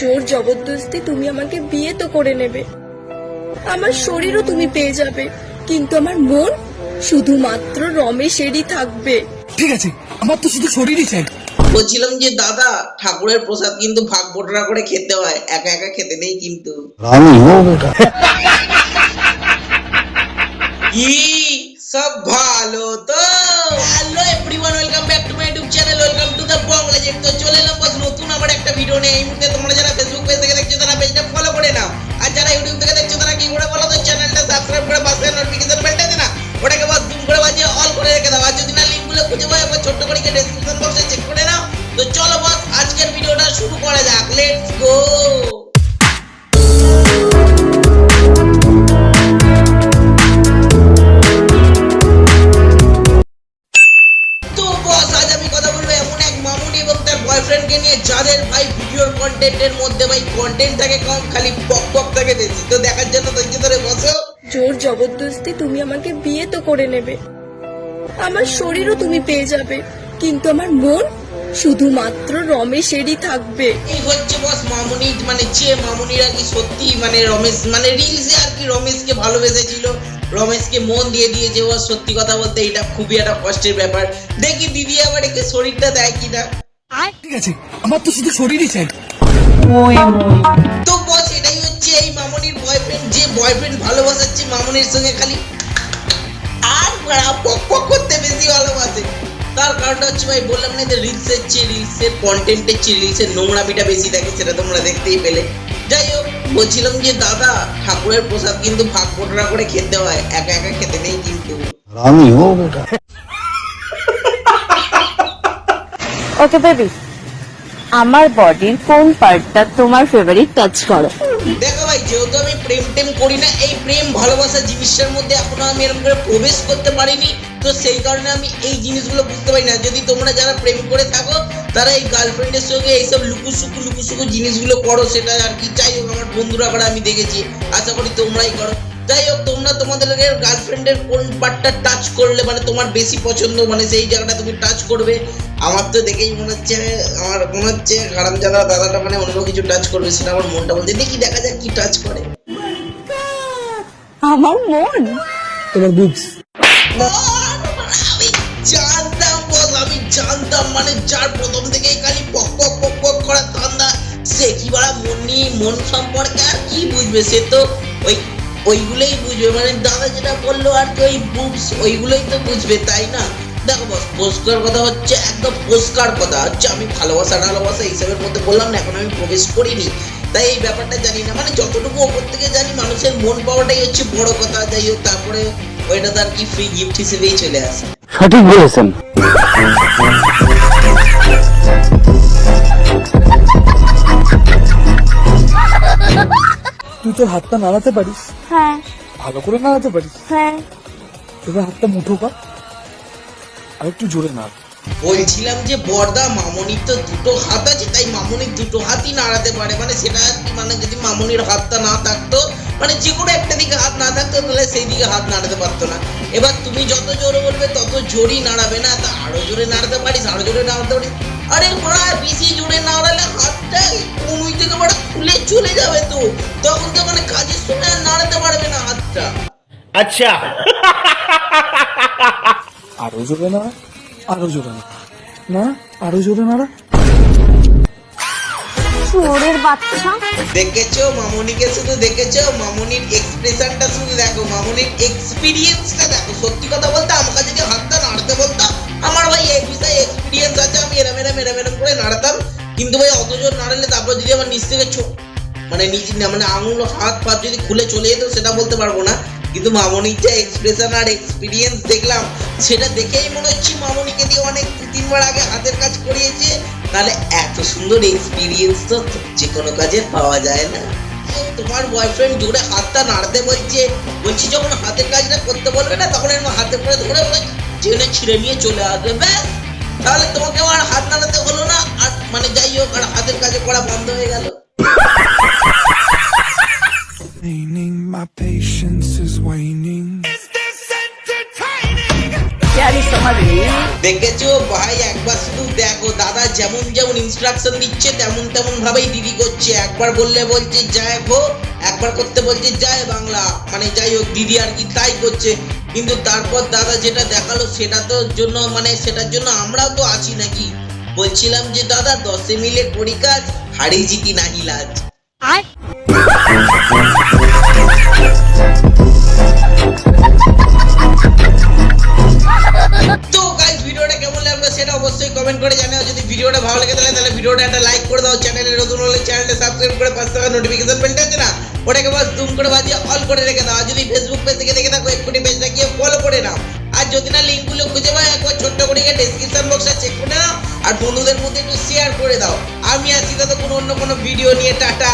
জোর জবরদস্তি তুমি আমাকে বিয়ে তো করে নেবে। আমার শরীরও তুমি পেয়ে যাবে কিন্তু আমার মন শুধুমাত্র রমেশেরই থাকবে। ঠিক আছে আমার তো শুধু শরীরই চাই। বলছিলাম যে দাদা ঠাকুরের প্রসাদ কিন্তু ভাগ বটরা করে খেতে হয় একা একা খেতে নেই কিন্তু। সব ভালো তো। Hello everyone welcome back to my YouTube channel welcome to the Bangla jet তো চলে এলাম নতুন আবার একটা ভিডিও নিয়ে। এই মুহূর্তে একবার ডেসক্রিপশন বক্সে চেক করে নাও। তো চলো বস আজকের ভিডিওটা শুরু করা যাক। লেটস গো বয়ফ্রেন্ডকে নিয়ে ভাই ভিডিওর মধ্যে ভাই থাকে কম, খালি থাকে তো দেখার জন্য জোর জবরদস্তি, তুমি আমাকে বিয়ে তো করে নেবে। আমার শরীরও তুমি পেয়ে যাবে। কিন্তু আমার মন শুধুমাত্র রমেশেরই থাকবে। এই হচ্ছে বস মামুনি মানে যে মামুনিরা কি সত্যি মানে রমেশ মানে রিলসে আর কি রমেশকে ভালোবেসেছিল রমেশকে মন দিয়ে দিয়েছে বস সত্যি কথা বলতে এটা খুবই একটা কষ্টের ব্যাপার। দেখি দিদি আবার একে শরীরটা দেয় কিনা। ঠিক আছে আমার তো শুধু শরীরই চাই তো বস এটাই হচ্ছে এই মামনির বয়ফ্রেন্ড যে বয়ফ্রেন্ড ভালোবাসাচ্ছে মামনির সঙ্গে খালি। আর বাড়া পক পক করতে বেশি ভালোবাসে। তার কারণটা হচ্ছে ভাই বললাম না যে রিলসের চেয়ে রিলসের কন্টেন্টের চেয়ে রিলসের নোংরামিটা বেশি থাকে সেটা তোমরা দেখতেই পেলে। যাই হোক বলছিলাম যে দাদা ঠাকুরের প্রসাদ কিন্তু ভাগ কোটরা করে খেতে হয় একা একা খেতে নেই কিন্তু। আমিও ওকে বেবি আমার বডির কোন পার্টটা তোমার ফেভারিট টাচ করো? দেখো যেহেতু আমি প্রেম টেম করি না, এই প্রেম ভালোবাসা জিনিসটার মধ্যে এখনও আমি এরকম করে প্রবেশ করতে পারিনি। তো সেই কারণে আমি এই জিনিসগুলো বুঝতে পারি না। যদি তোমরা যারা প্রেম করে থাকো, তারা এই গার্লফ্রেন্ডের সঙ্গে এইসব লুকুসুকু লুকুসুকু জিনিসগুলো করো, সেটা আর কি। চাই হোক, আমার বন্ধুরা করে আমি দেখেছি। আশা করি তোমরাই করো। যাই হোক তোমরা তোমাদের গার্লফ্রেন্ডের কোন পার্টটা টাচ করলে মানে তোমার বেশি পছন্দ মানে সেই জায়গাটা তুমি টাচ করবে আমার তো দেখেই মনে হচ্ছে আমার মনে হচ্ছে হারাম জাদা দাদাটা মানে অন্য কিছু টাচ করবে সেটা আমার মনটা বলছে দেখি দেখা যাক কি টাচ করে। আমার মন? তোমার বুকস আমি জানতাম বস আমি জানতাম মানে যার প্রথম থেকেই খালি পক পক পক পক করার ধান্দা সে কি বাড়া মন নিয়ে মন সম্পর্কে আর কি বুঝবে সে তো ওই ওইগুলোই বুঝবে। মানে দাদা যেটা বলল আর কি ওই বুকস ওইগুলোই তো বুঝবে তাই না? দেখো বস পোস্কার কথা হচ্ছে একদম পোস্কার কথা। হচ্ছে আমি ভালোবাসা ভালোবাসা হিসাবের মধ্যে বললাম না এখন আমি প্রবেশ করিনি। তাই এই ব্যাপারটা জানি না। মানে যতটুকু ওপর থেকে জানি মানুষের মন পাওয়াটাই হচ্ছে বড় কথা। যাই হোক তারপরে ওইটা তার কি ফ্রি গিফট হিসেবেই চলে আসে। সঠিক বলেছেন। তুই তোর হাতটা নাড়াতে পারিস? হ্যাঁ। ভালো করে নাড়াতে পারিস? হ্যাঁ। তোর হাতটা মুঠো কর। আর একটু জোরে নাড় বলছিলাম যে বর্দা মামনির তো দুটো হাত আছে তাই মামনির দুটো হাতই নাড়াতে পারে। মানে সেটা কি মানে যদি মামনির হাতটা না থাকতো মানে যে কোনো একটা দিকে হাত না থাকতো তাহলে সেই দিকে হাত নাড়াতে পারতো না। এবার তুমি যত জোরে বলবে তত জোরই নাড়াবে না। তা আরও জোরে নাড়াতে পারিস আরও জোরে নাড়াতে পারিস। আরে বড়া বেশি জোরে নাড়ালে হাতটা চলে যাবে তো। তখন তো মানে কাজের সময় আর নাড়াতে পারবে না হাতটা। আচ্ছা। আরও জোরে না আরও জোরে না না আরও জোরে নাড়া। চোরের বাচ্চা। দেখেছ? মামুনিকে শুধু দেখেছ? মামুনির এক্সপ্রেশনটা শুধু দেখো। মামুনির এক্সপিরিয়েন্সটা দেখো। সত্যি কথা বলতে আমাকে যদি হাতটা নাড়তে বলতাম আমার ভাই এই বিষয়ে এক্সপিরিয়েন্স আছে। আমি এরম এরম এরম এরম করে নাড়াতাম। কিন্তু ভাই অত জোর নাড়ালে তারপর যদি আমার নিচ থেকে ছোট মানে নিচ না মানে আঙুল হাত পা যদি খুলে চলে যেত, সেটা বলতে পারব না। কিন্তু মামনির যে এক্সপ্রেশন আর এক্সপিরিয়েন্স দেখলাম, সেটা দেখেই মনে হচ্ছে মামনিকে দিয়ে অনেক তিনবার আগে হাতের কাজ করিয়েছে। তাহলে এত সুন্দর এক্সপিরিয়েন্স তো যে কোনো কাজে পাওয়া যায় না। তোমার বয়ফ্রেন্ড জোরে হাতটা নাড়তে বলছে, বলছি যখন হাতের কাজটা করতে বলবে না, তখন এরকম হাতে করে ধরে চেনে ছিঁড়ে নিয়ে চলে আসবে, ব্যাস। তাহলে তোমাকে আর হাত নাড়াতে হলো না, আর মানে যাই হোক, আর হাতের কাজে করা বন্ধ হয়ে গেল। দেখেছ? ভাই একবার শুধু দেখো। দাদা যেমন যেমন ইনস্ট্রাকশন দিচ্ছে তেমন তেমন ভাবেই দিদি করছে। একবার বললে বলছে জয় ভো একবার করতে বলছে জয় বাংলা। মানে যাই হোক দিদি আর কি তাই করছে। কিন্তু তারপর দাদা যেটা দেখাল সেটা তো জন্য মানে সেটার জন্য আমরাও তো আছি নাকি? বলছিলাম যে দাদা দশে মিলে করি কাজ হারি জিতি নাহি লাজ। গাইস ভিডিওটা ভালো লেগে, তাহলে ভিডিওটা একটা লাইক করে দাও। চ্যানেলে নতুন হলে চ্যানেলটা করে নোটিফিকেশন বেলটা আছে না? ওটাকে বাস জুম করে বাজিয়ে অল করে রেখে দাও। যদি ফেসবুক পেজ থেকে দেখে থাকো এক্ষুনি পেজটা গিয়ে ফলো করে নাও। আর যদি না লিঙ্কগুলো খুঁজে পাও, একবার ছোট্ট করে ডেসক্রিপশন বক্সে চেক করে নাও। আর বন্ধুদের মধ্যে একটু শেয়ার করে দাও। আমি আছি তাতে কোনো অন্য কোনো ভিডিও নিয়ে টাটা।